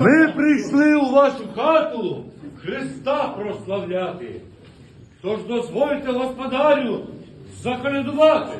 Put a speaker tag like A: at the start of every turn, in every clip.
A: Ми прийшли у вашу хату Христа прославляти. Тож дозвольте господарю заколядувати.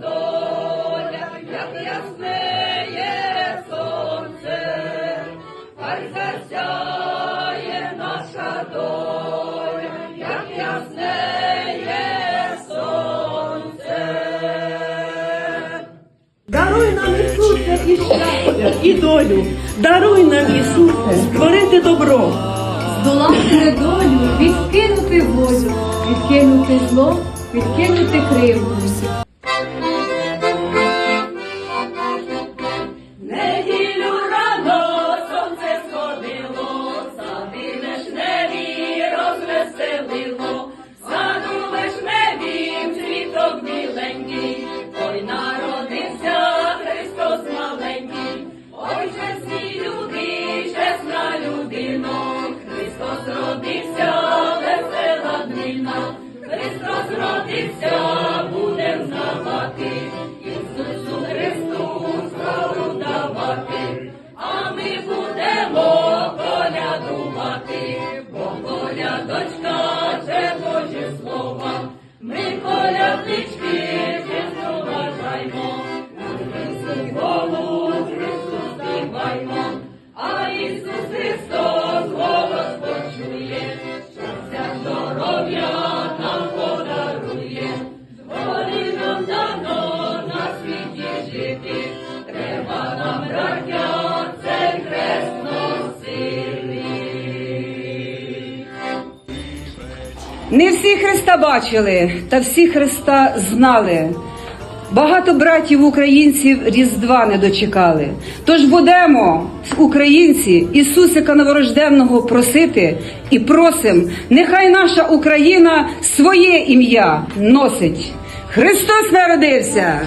B: Доля, як яснеє сонце, хай засяє наша доля, як яснеє сонце.
C: Даруй нам, Ісусе, і щастя, і долю. Даруй нам, Ісусе, створити добро.
D: Здолати недолю, відкинути волю, відкинути зло, відкинути кривду.
B: Знавати, Ісусу Христу давати, а ми будемо колядувати, бо колядочка це Божі слова, ми коляднички чесно вважаймо, Український голос Христу а Ісус Христос почує, щастя здоров'я
E: Не всі Христа бачили, та всі Христа знали. Багато братів українців Різдва не дочекали. Тож будемо, українці, Ісусика Новорожденного просити і просим, нехай наша Україна своє ім'я носить. Христос народився!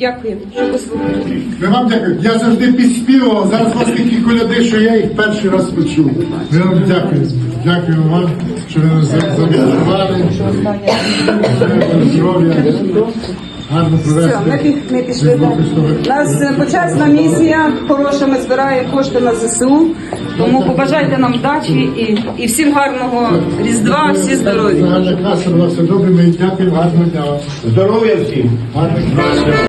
E: Дякую, що послухали.
F: Ми вам дякую. Я завжди підспівував. Зараз у вас такі коляди, що я їх перший раз почув. Ми вам дякую. Дякую вам, що ви нас за- завітували. Здоров'я. Гарно.
E: Все, ми, пі- ми пішли. У нас е, почесна місія хороша, ми збираємо кошти на ЗСУ. Тому побажайте нам вдачі і, і всім гарного Різдва, всі здорові.
F: Загальна каса була все добре. Ми дякуємо. Гарного дня.
A: Здоров'я всім!
F: Гарних.